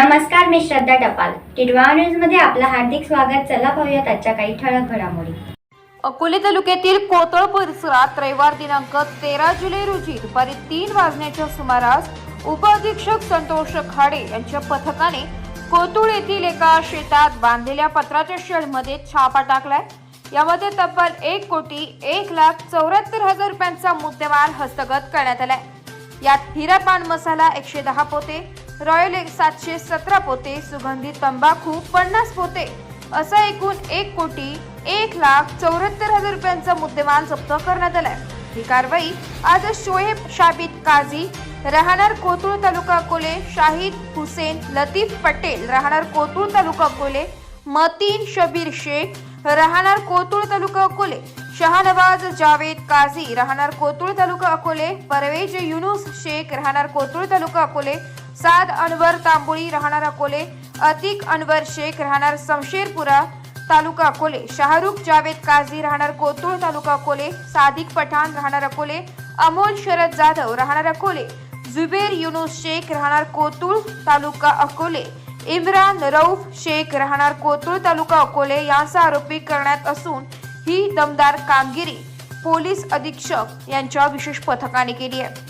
नमस्कार मी श्रद्धा टपाल. टिडवा न्यूजमध्ये आपलं हार्दिक स्वागत. चला पाहूयात आजच्या काही ठळक घडामोडी. अकोले तालुक्यातील कोतळ परिसरात रविवार दिनांक तेरा जुलै रोजी दुपारी तीन वाजण्याच्या सुमारास उपअधीक्षक संतोष खाडे यांच्या पथकाने कोतुळ येथील एका शेतात बांधलेल्या पत्राच्या शेडमध्ये छापा टाकलाय. यामध्ये तब्बल एक कोटी एक लाख चौऱ्याहत्तर हजार रुपयांचा मुद्देमाल हस्तगत करण्यात आलाय. यात हिरा पान मसाला एकशे दहा पोते रॉयल एक सातशे सतरा पोते सुगंधित तंबाखू पन्नास पोते. असा एकूण एक कोटी एक लाख चौऱ्याहत्तर हजार रुपयांचा मुद्देमाल जप्त करण्यात आलाय. ही कारवाई आज शोएब शाबित काझी राहणार कोतुळ तालुका अकोले शाहिद हुसेन लतीफ पटेल राहणार कोतुळ तालुका अकोले मतीन शबीर शेख राहणार कोतुळ तालुका अकोले शहानवाज जावेद काझी राहणार कोतुळ तालुका अकोले परवेज युनुस शेख राहणार कोतुळ तालुका अकोले साद अनवर तांबुळी राहणार अकोले अतिक अनवर शेख राहणार समशेरपुरा तालुका अकोले शाहरुख जावेद काझी राहणार कोतुळ तालुका अकोले सादिक पठाण राहणार अकोले अमोल शरद जाधव राहणार अकोले जुबेर युनुस शेख राहणार कोतुळ तालुका अकोले इम्रान रऊफ शेख राहणार कोतुळ तालुका अकोले यांचा आरोपी करण्यात असून ही दमदार कामगिरी पोलीस अधीक्षक यांच्या विशेष पथकाने केली आहे.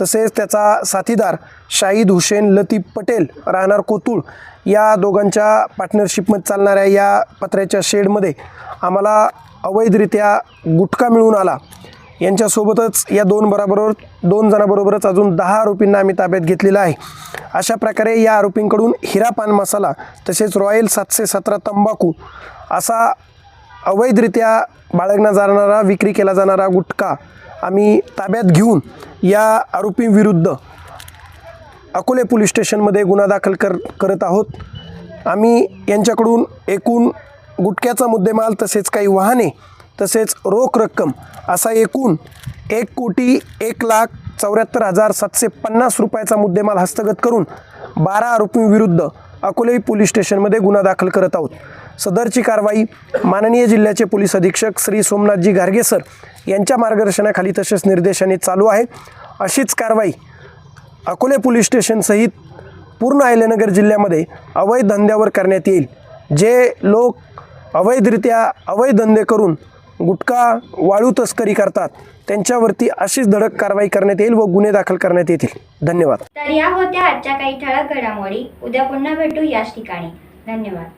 तसेच त्याचा साथीदार शाहीद हुसेन लतीफ पटेल राहणार कोतुळ या दोघांच्या पार्टनरशिपमध्ये चालणाऱ्या या पत्र्याच्या शेडमध्ये आम्हाला अवैधरित्या गुटखा मिळून आला. यांच्यासोबतच या दोन बराबरोबर दोन जणांबरोबरच अजून दहा आरोपींना आम्ही ताब्यात घेतलेला आहे. अशा प्रकारे या आरोपींकडून हिरा पान मसाला तसेच रॉयल सातशे सतरा तंबाखू असा अवैधरित्या बाळगला जाणारा विक्री केला जाणारा गुटखा आम्ही ताब्यात घेऊन या आरोपींविरुद्ध अकोले पोलीस स्टेशनमध्ये गुन्हा दाखल कर करत आहोत. आम्ही यांच्याकडून एकूण गुटख्याचा मुद्देमाल तसेच काही वाहने तसेच रोख रक्कम असा एकूण एक कोटी एक लाख चौऱ्याहत्तर हजार सातशे पन्नास रुपयाचा मुद्देमाल हस्तगत करून बारा आरोपींविरुद्ध अकोले पोलीस स्टेशनमध्ये गुन्हा दाखल करत आहोत. सदरची कारवाई माननीय जिल्ह्याचे पोलीस अधीक्षक श्री सोमनाथजी गार्गे सर यांच्या मार्गदर्शनाखाली तसेच निर्देशाने चालू आहे. अशीच कारवाई अकोले पोलीस स्टेशनसहित पूर्ण अहिल्यानगर जिल्ह्यामध्ये अवैध धंद्यावर करण्यात येईल. जे लोक अवैधरित्या अवैध धंदे करून गुटखा वाळू तस्करी करतात त्यांच्यावरती अशीच धडक कारवाई करण्यात येईल व गुन्हे दाखल करण्यात येतील. धन्यवाद. तर या होत्या आजच्या काही ठळक घडामोडी. उद्या पुन्हा भेटू याच ठिकाणी. धन्यवाद.